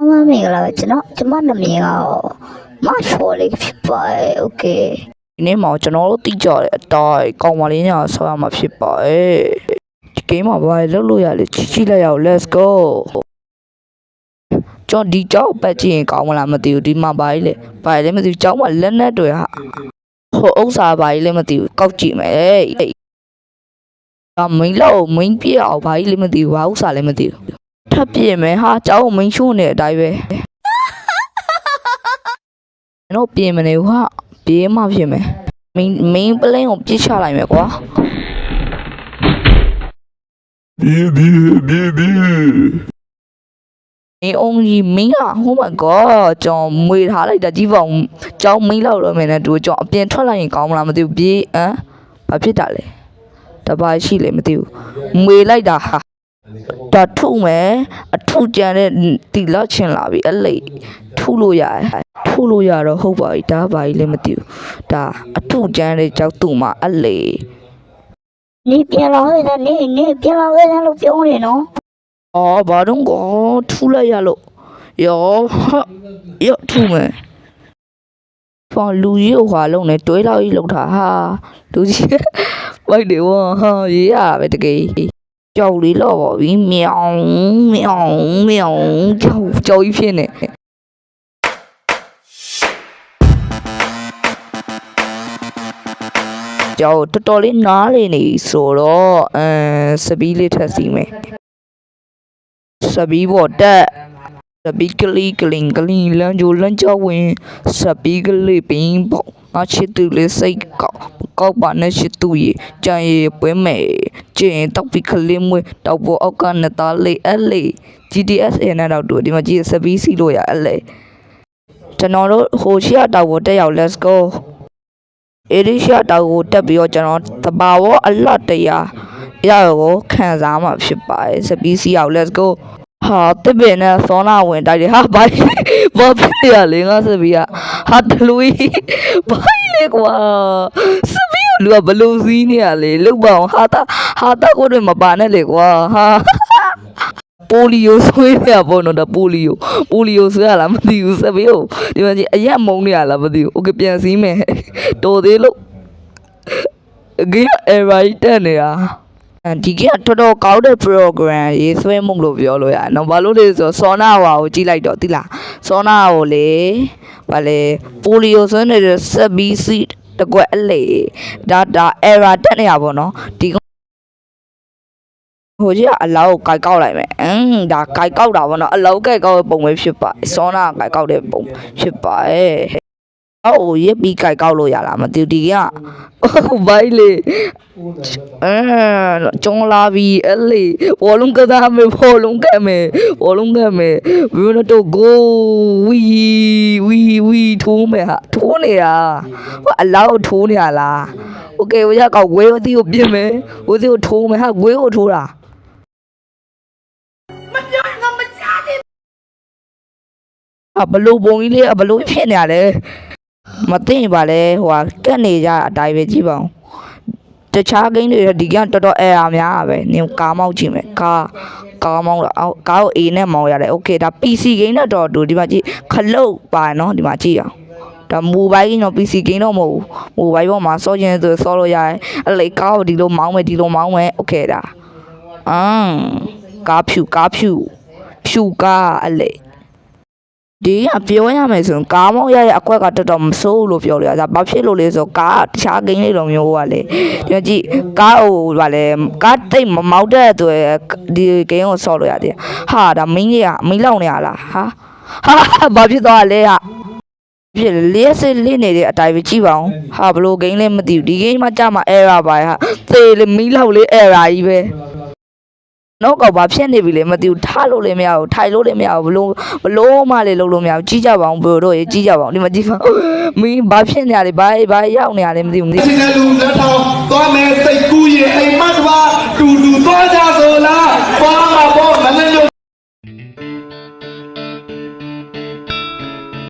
အမမင်္ဂလာပါကျွန်တော်ကျွန်မနာမည်ကမရှော်လေးဖြစ်ပါတယ်โอเค ဒီနေ့မှာကျွန်တော်တို့တိကျတဲ့အတိုင်းကောင်းမလေးညာဆောရမှာဖြစ်ပါတယ်ဒီ game မှာဘာလဲလုပ်လို့ရလဲချီချီလိုက်ရအောင် let's go ကျွန်တော်ဒီကြောက်ပတ်ကြည့်ရင်ကောင်းမလားမသိဘူးဒီမှာဘာလဲဘာလဲမသိဘူးကြောက်မှာလက်နက်တွေဟာဟိုဥစ္စာဘာလဲမသိဘူးကောက်ကြည့်မယ်အမင်းလောက်မင်းပြအောင်ဘာလဲမသိဘူးဘာဥစ္စာလဲမသိဘူး ထပ်ပြင်းမယ်ဟာကြောက်မင်းရှို့နေတဲ့အတိုင်းပဲကျွန်တော်ပြင်းမနေဘူးဟာပြေးမှဖြစ်မယ်မင်းမင်းပလင်းကိုပြစ်ချလိုက်မယ်ကွာဒီဒီဒီဒီမင်းအုံးကြီးမင်းက oh my god ကျွန်တော်မွေထားလိုက်တာကြီးပေါ့ကျောင်းမင်းလောက်တော့မယ်နဲ့သူကျွန်တော်အပြင်ထွက်လိုက်ရင်ကောင်းမလားမသိဘူးပြေးဟမ်ဘာဖြစ်တာလဲတပါးရှိလေမသိဘူးမွေလိုက်တာဟာ ဒါထုမယ်အထုကြံတဲ့တီလောက်ချင်လာပြီအဲ့လေထုလို့ရတယ်ထုလို့ရတော့ဟုတ်ပါပြီဒါဘာကြီးလဲမသိဘူးဒါအထုကြံတဲ့ကြောက်တူမှာအဲ့လေနေပြန်လာခဲ့တဲ့နေနေပြန်လာခဲ့တဲ့လို့ပြောနေနော်အော်ဘာတော့ကောထူလိုက်ရလို့ယောဟာယောထူမယ်ဖော်လူကြီးကိုဟွာလုံးနဲ့တွဲလောက်ကြီးလောက်တာဟာလူကြီးဝိုက်တယ်ဝါဟာရေးရတာပဲတကယ် ကြောက်လေးတော့ပါပြီမြောင်မြောင်မြောင်ကြောက်ကြောက်ကြီးဖြစ်နေကြောက်တော်တော်လေးနားလေနေဆိုတော့အမ်စပီးလေးထပ်စီမယ်စပီးပေါ်တက်စပီးကလေးကလင်ကလင်လမ်းကြိုလမ်းကြဝင်စပီးကလေးပင်းပေါ့ ငါချစ်သူလေးစိတ်ကောက်ကောက်ပါနဲ့ချစ်သူရေကြံရည်ပွဲမယ်ကျင်တောက်ပြီးကလေးမွေးတောက်ပေါ်အောက်ကနဲ့သားလေးအဲ့လေ GTS နဲ့တော့တူဒီမှာကြည့်စပီးစီလို့ရအဲ့လေကျွန်တော်တို့ဟိုရှိရတောက်ပေါ်တက်ရောက် let's go အေရီရှာတောက်ကိုတက်ပြီးတော့ကျွန်တော်တဘာဝအလှတရားရကိုခံစားမှာဖြစ်ပါတယ်စပီးစီအောင် let's go ဟာတစ်ပင်နဲ့စောနာဝင်တိုက်တယ်ဟာဘာဘာဖြစ်ရလဲငါစပီးကဟာတလူကြီးဘာလဲကွာစပီးကလူကဘလူးစီးနေရလေလုတ်ပါအောင်ဟာတာဟာတာကိုတွေမပါနဲ့လေကွာဟာပိုလီယိုဆွေးနေရပေါ့နော်ဒါပိုလီယိုပိုလီယိုဆွေးရလားမသိဘူးစပီးကိုဒီမှာကြီးအရက်မုံနေရလားမသိဘူးโอเคပြန်စည်းမယ်တော်သေးလို့အကေး error တက်နေတာ ဒီကတော်တော်ကောင်းတဲ့ program ရေးဆွဲမှုလို့ပြောလို့ရတယ်နော်ဘာလို့လဲဆိုတော့စောနာဝါကိုကြည့်လိုက်တော့တိလားစောနာကိုလေဗာလေပိုလီယိုဆွဲနေတဲ့ဆက်ဘီစီတကွက်အလေဒါဒါ error တက်နေတာပေါ့နော်ဒီကောင်ဟိုကြီးကအလောက်ကိုကြိုက်ကောက်လိုက်မယ်အင်းဒါကြိုက်ကောက်တာပေါ့နော်အလောက်ကြိုက်ကောက်တဲ့ပုံပဲဖြစ်ပါစောနာကြိုက်ကောက်တဲ့ပုံဖြစ်ပါရဲ့ အော်ရပြီးကြိုက်ကောက်လို့ရလားမသိဘူးဒီကဟုတ်ဘိုင်လေအဲကျုံလာပြီအဲ့လေဘောလုံးကစားမယ်ဘောလုံးကမယ်ဘောလုံးကမယ်ဘယ်တော့ go ဝီဝီဝီထိုးမယ်ဟာထိုးနေတာဟိုအလောက်ထိုးနေရလားโอเคဝရကောက်ဝဲအသီးကိုပြင်မယ်ဝသီးကိုထိုးမယ်ဟာဝဲကိုထိုးတာအဘလို့ပုံကြီးလေးအဘလို့ဖြစ်နေရလဲ မသိရင်ပါလဲဟိုဟာကက်နေကြအတိုင်းပဲကြည့်ပါဦးတခြားဂိမ်းတွေဒီကတော်တော်အဲအားများတာပဲနင်ကားမောက်ကြည့်မယ်ကားကားမောင်းတာအော်ကားကို A နဲ့မောင်းရတယ်โอเคဒါ PC ဂိမ်းနဲ့တော့တူဒီမှာကြည့်ခလုတ်ပါနော်ဒီမှာကြည့်အောင်ဒါမိုဘိုင်းကြီးတော့ PC ဂိမ်းတော့မဟုတ်ဘူးမိုဘိုင်းပေါ်မှာစောချင်သူစောလို့ရတယ်အဲ့လေကားကိုဒီလိုမောင်းမယ်ဒီလိုမောင်းမယ်โอเคဒါအမ်ကားဖြူကားဖြူဖြူကားအဲ့လေ ဒီကပြောရမယ်ဆိုရင်ကားမောင်းရရဲ့အကွက်ကတော်တော်မဆိုးဘူးလို့ပြောလို့ရတာဘာဖြစ်လို့လဲဆိုတော့ကားတခြားဂိမ်းလေးလိုမျိုးကလေဒီမှာကြည့်ကားဟိုဗာလေကားတိတ်မမောက်တဲ့အတွက်ဒီဂိမ်းကိုဆော့လို့ရတယ်ဟာဒါမင်းကြီးကမင်းလောက်နေရလားဟာဟာဘာဖြစ်သွားလဲဟာဖြစ်လျက်စစ်လစ်နေတဲ့အတိုင်းပဲကြည့်ပါအောင်ဟာဘလို့ဂိမ်းလဲမသိဘူးဒီဂိမ်းမှာကြာမှာ error ပါဟာသေလေမီးလောက်လေး error ကြီးပဲ တော့ကောဘာဖြစ်နေပြီလေမသိဘူးထားလို့လည်းမရဘူးထိုင်လို့လည်းမရဘူးဘလို့ဘလို့မှလည်းလုပ်လို့မရဘူးကြီးကြပါအောင်ဘို့တို့ရေကြီးကြပါအောင်ဒီမှာကြည့်ပါမင်းဘာဖြစ်နေရလဲဘာဘာရောက်နေရလဲမသိဘူးမသိဘူးစင်လူလက်ထောင်သွားမယ်စိတ်